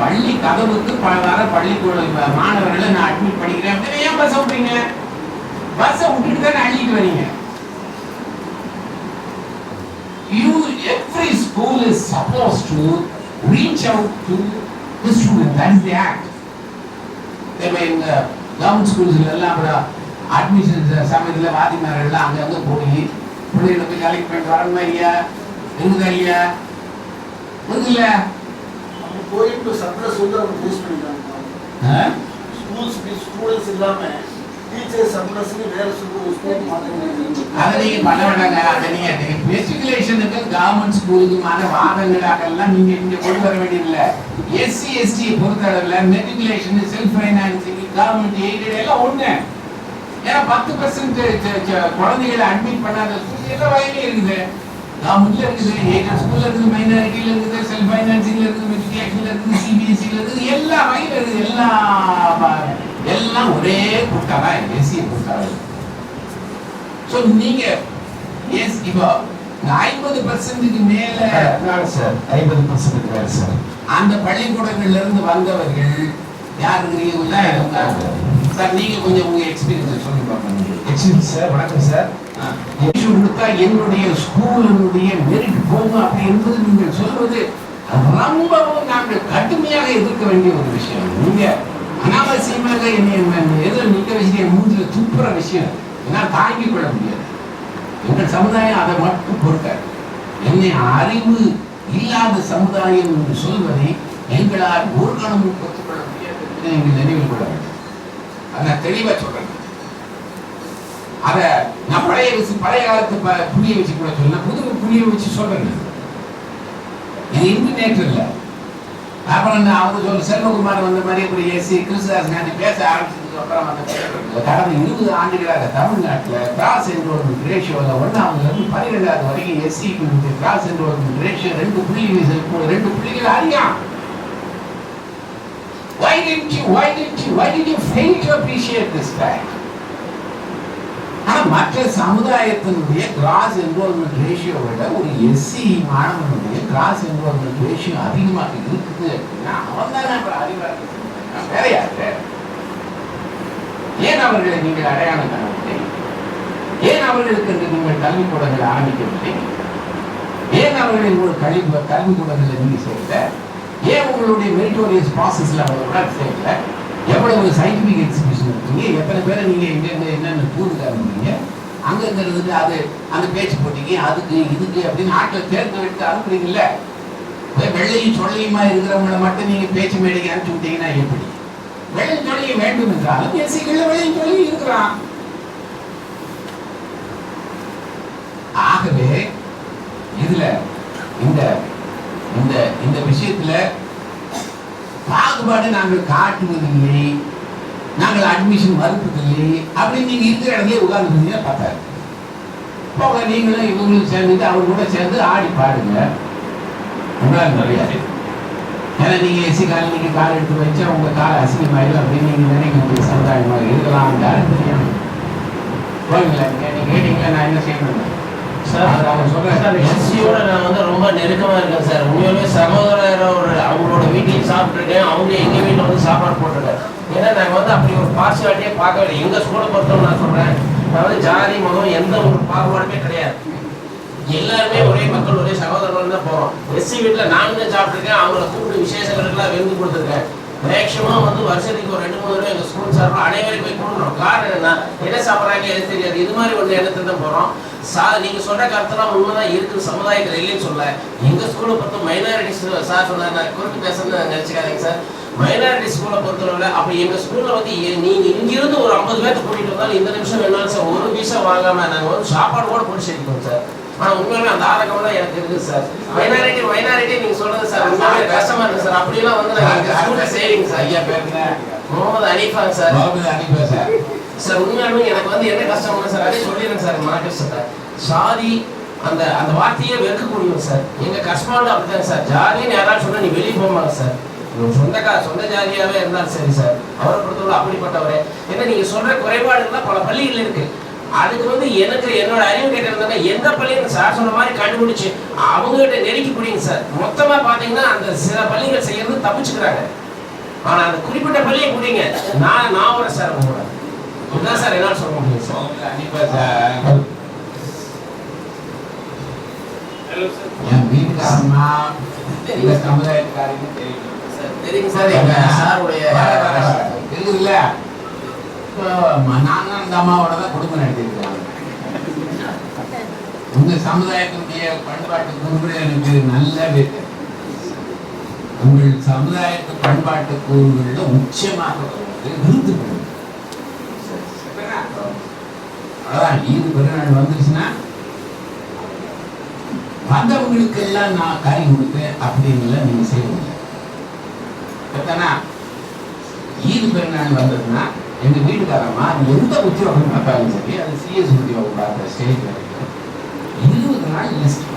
பள்ளி கதவுக்கு பல வர பள்ளிக்கூட மாணவர்கள் மாணவர்களை நான் அட்மிட் பண்ணிக்கிறேன். ஏன் பஸ் விட்டுறீங்க? பஸ்ஸை விட்டுட்டு தானே அள்ளிட்டு வரீங்க? You every school is supposed to reach out to the student. That is the act. இப்போ எங்க கவர்மெண்ட் ஸ்கூல்ஸ்ல எல்லாம் அட்மிஷன் சமயத்தில் வாத்திமார்கள்லாம் அங்கங்க போய் பிள்ளைகளை போய் கலெக்ட் பண்ணிட்டு வரணுமா இல்லையா இருக்குதா இல்லையா இருக்குல்ல அவங்க போயிட்டு சப்ளஸ் வந்து அவங்க யூஸ் பண்ணிக்கிறாங்க ஆ? ஸ்கூல்ஸ் ஸ்டூடெண்ட்ஸ் இல்லாம டீச்சர் சப்ளஸ்க்கு வேற ஸ்கூல் ஸ்கூல் மாற்ற அதை நீங்க பண்ண வேண்டாங்க. அதை நீங்க மெட்ரிகுலேஷனுக்கு கவர்மெண்ட் ஸ்கூலுக்குமான வாதங்களாக எல்லாம் நீங்க இங்க கொண்டு வர வேண்டியதில்லை. எஸ்சி எஸ்டி பொறுத்தளவுல matriculation self financing government aided எல்லாம் ஒண்ணு. ஏன்னா பத்து பர்சன்ட் குழந்தைகளை அட்மிட் பண்ணாத ஸ்கூல் எல்லா வகையிலும் இருக்குது. கவர்மெண்ட்ல இருக்குது எய்டட் ஸ்கூல்ல இருக்குது மைனாரிட்டியில இருக்குது செல்ஃப் ஃபைனான்சிங்ல இருக்குது மெட்ரிகுலேஷன்ல இருக்குது சிபிஎஸ்சில இருக்குது எல்லா வகையில இருக்குது எல்லா எல்லாம் ஒரே கூட்டாளா? எஸ்சி கூட்டாளா? ஸோ நீங்க எஸ் இப்போ ஐம்பது பர்சன்ட்டுக்கு மேல சார் ஐம்பது பர்சன்ட் வேறு சார். அந்த பள்ளிக்கூடங்கள்ல இருந்து வந்தவர்கள் யார் இருக்கிறீங்களா சார் நீங்க கொஞ்சம் உங்க எக்ஸ்பீரியன்ஸ் சொல்லி பார்க்கணும் எக்ஸ்கியூஸ் சார் வணக்கம் சார் இஷ்யூ கொடுத்தா என்னுடைய ஸ்கூலினுடைய மெரிட் போகும் அப்படி என்பது நீங்கள் சொல்வது ரொம்பவும் நாங்கள் கடுமையாக எதிர்க்க வேண்டிய ஒரு விஷயம். நீங்க அனாவசியமாக என்னை நிக்க வச்சு என் மூஞ்சில துப்புற விஷயம் என்னால் தாங்கிக் கொள்ள முடியாது. எங்கள் சமுதாயம் அதை மட்டும் பொறுக்காது. என்னை அறிவு இல்லாத சமுதாயம் என்று சொல்வதை எங்களால் ஒரு கணமும் பொறுத்துக்கொள்ள முடியாது என்பதை நீங்கள் நினைவில் கொள்ள அதை தெளிவா சொல்றேன். அத நான் பழைய வச்சு பழைய காலத்து புளிய வச்சு கூட சொல்லலாம் புது புளிய வச்சு சொல்றேன் இது இன்னும் நேற்று இல்லை. அப்புறம் நான் அவங்க சொல்ல செல்வகுமார் வந்த மாதிரி இப்படி ஏசி கிறிஸ்துதாஸ் காந்தி பேச ஆரம்பிச்சதுக்கு அப்புறம் அந்த கடந்த இருபது ஆண்டுகளாக தமிழ்நாட்டில் கிராஸ் என்ரோல்மெண்ட் ரேஷியோவில் அவங்க இருந்து பன்னிரெண்டாவது வரைக்கும் எஸ்சி கிராஸ் என்ரோல்மெண்ட் ரேஷியோ ரெண்டு புள்ளி ரெண்டு புள்ளிகள் அதிகம் Why didn't you, why didn't you, why did you fail to appreciate this fact? ஆனால் மற்ற சமுதாயத்தினுடைய கிராஸ் என்ரோல்மெண்ட் ரேஷியோ விட ஒரு எஸ்சி மாணவனுடைய கிராஸ் என்ரோல்மெண்ட் ரேஷியோ அதிகமாக இருக்குது அப்படின்னா அவன் தானே அறிவாக வேற யாரு ஏன் அவர்களை நீங்கள் அடையாளம் காணவில்லை ஏன் அவர்களுக்கு என்று நீங்கள் கல்விக்கூடங்களை ஆரம்பிக்கவில்லை ஏன் அவர்களை ஒரு கல்வி கல்விக்கூடங்களை நீங்கள் செய்யல ஏன் உங்களுடைய மெரிட்டோரியஸ் ப்ராசஸ்ல அவங்களோட செய்யல எவ்வளவு சயின்டிஃபிக் எக்ஸிபிஷன் இருக்கீங்க எத்தனை பேரை நீங்கள் எங்கெங்க என்னென்ன டூருக்கு அனுப்புறீங்க அங்கங்க இருந்துட்டு அது அந்த பேச்சு போட்டீங்க அதுக்கு இதுக்கு அப்படின்னு ஆட்டில் தேர்ந்து எடுத்து அனுப்புறீங்கல்ல வெள்ளையும் சொல்லையுமா இருக்கிறவங்கள மட்டும் நீங்கள் பேச்சு மேடைக்கு அனுப்பிச்சு விட்டீங்கன்னா எப்படி? வெள்ளையும் சொல்லையும் வேண்டும் என்றாலும் எஸ்சிகளில் வெள்ளையும் சொல்லி இருக்கிறான் ஆகவே இதுல இந்த இந்த இந்த விஷயத்துல பாகுபாடு நாங்கள் காட்டுவதில்லை. நாங்கள் அட்மிஷன் மறுப்பதில்லை அப்படின்னு நீங்க இருக்கிற இடத்துல உட்கார்ந்து பார்த்தாரு. போக நீங்களும் இவங்களும் சேர்ந்துட்டு அவங்க கூட சேர்ந்து ஆடி பாடுங்க. உங்களால் முடியாது ஏன்னா நீங்க எசி கால் நீங்க கால் எடுத்து வச்சா உங்க கால் அசிங்கமாயிடும் அப்படின்னு நீங்க நினைக்கக்கூடிய சமுதாயமாக இருக்கலாம் யாரும் தெரியும் போவீங்களா? நீங்க கேட்டீங்களா? நான் என்ன செய்யணும் சார் அவங்க சொல்றேன் சார் எஸ்சியோட நான் வந்து ரொம்ப நெருக்கமா இருக்கேன் சார். உண்மையுமே சகோதரரோட வீட்லையும் சாப்பிட்ருக்கேன் அவங்க எங்க வீட்டில் வந்து சாப்பாடு போட்டிருக்கேன் ஏன்னா நாங்கள் வந்து அப்படி ஒரு பார்சியாலிட்டியே பார்க்கவில்லை. எங்க ஸ்கூலை பொறுத்தவரை நான் சொல்றேன். நான் வந்து ஜாதி மதம் எந்த ஒரு பாகுபாடுமே கிடையாது. எல்லாருமே ஒரே மக்கள் ஒரே சகோதரர்கள் தான் போறோம். எஸ்சி வீட்டில் நான் தான் சாப்பிட்ருக்கேன் அவங்கள கூப்பிட்டு விசேஷங்களுக்கெல்லாம் விருந்து கொடுத்துருக்கேன். மேக்ஸிமம் வந்து வருஷத்துக்கு ஒரு ரெண்டு மூணு தடவை எங்கள் ஸ்கூல் சார்பாக அனைவரையும் போய் கொடுக்குறோம் தான் என்ன சாப்பிட்றாங்க எது தெரியாது. இது மாதிரி ஒன்று இடத்துல தான் போகிறோம் சா நீங்கள் சொல்கிற கருத்தெல்லாம் உண்மைதான். இருக்குது சமுதாயத்தில் இல்லைன்னு சொல்ல. எங்கள் ஸ்கூலை பொறுத்த மைனாரிட்டிஸ் சார் சொன்னார் நான் குறித்து பேசுறது நினச்சிக்காதீங்க சார் மைனாரிட்டி ஸ்கூலை பொறுத்தவரை அப்போ எங்கள் ஸ்கூலில் வந்து நீங்கள் இங்கிருந்து ஒரு ஐம்பது பேர்த்த கூட்டிகிட்டு வந்தாலும் இந்த நிமிஷம் வேணாலும் சார் ஒரு பீஸாக வாங்காமல் நாங்கள் வந்து சாப்பாடு கூட போட்டு சேர்த்துக்கோம் சார் ஆனால் உண்மையிலே அந்த ஆதங்கம் தான் எனக்கு இருக்குது சார் மைனாரிட்டி மைனாரிட்டி நீங்கள் சொல்றது சார் உண்மையிலே கஷ்டமாக இருக்குது சார் அப்படிலாம் வந்து நாங்கள் ஸ்கூலில் செய்வீங்க சார் ஐயா பேர் Mohammed அனீஃபாங்க sir Mohammed Anifa sir sir உண்மையாலுமே எனக்கு வந்து என்ன கஷ்டம்னா சார் அதே சொல்லிடுறேன் சார் மன சார் சாதி அந்த அந்த வார்த்தையே வெறுக்கக்கூடியவங்க சார். எங்க கஷ்டமானது அப்படிதான் சார். ஜாதின்னு யாராவது சொன்னா நீ வெளியே போமாங்க சார். சொந்தக்கா சொந்த ஜாதியாவே இருந்தாலும் சரி சார். அவரை பொறுத்தவரை அப்படிப்பட்டவரே. ஏன்னா நீங்க சொல்ற குறைபாடுகள்லாம் பல பள்ளிகள் இருக்கு. அதுக்கு வந்து எனக்கு என்னோட அறிவு கேட்டிருந்தாங்க எந்த பள்ளியும் சார் சொன்ன மாதிரி கண்டுபிடிச்சு அவங்ககிட்ட நெருக்கி பிடிங்க சார். மொத்தமா பாத்தீங்கன்னா அந்த சில பள்ளிகள் செய்யறது தப்பிச்சுக்கிறாங்க. ஆனா அந்த குறிப்பிட்ட பள்ளியை பிடிங்க நான் நான் ஒரு சார் உங்களோட சார் என்னால சொல்ல முடியும் சார் சார் என் வீட்டுக்காரமா இந்த சமுதாயத்துக்காரங்க தெரியும் சார் தெரியுங்க சார் எங்க சாருடைய இப்போ நாங்க அந்த அம்மாவோட தான் குடும்பம் நடத்திருக்காங்க உங்க சமுதாயத்தினுடைய பண்பாட்டு கூறுகள் எனக்கு நல்ல தெரியும். உங்கள் சமுதாயத்து பண்பாட்டு கூறுகளில் உச்சமாக வருவது பெறுவது. அதான் ஈது பெருநாள் வந்துருச்சுன்னா வந்தவங்களுக்கு எல்லாம் நான் கறி கொடுப்பேன் அப்படின்னு நீங்க செய்வீங்க எத்தனா ஈது பெருநாள் வந்ததுன்னா எங்க வீட்டுக்காரம்மா எந்த உத்தியோகம் பார்த்தாலும் சரி அது சிஎஸ் உத்தியோகம் பார்த்த ஸ்டேஜ் வரைக்கும் இருபது நாள் லிஸ்ட்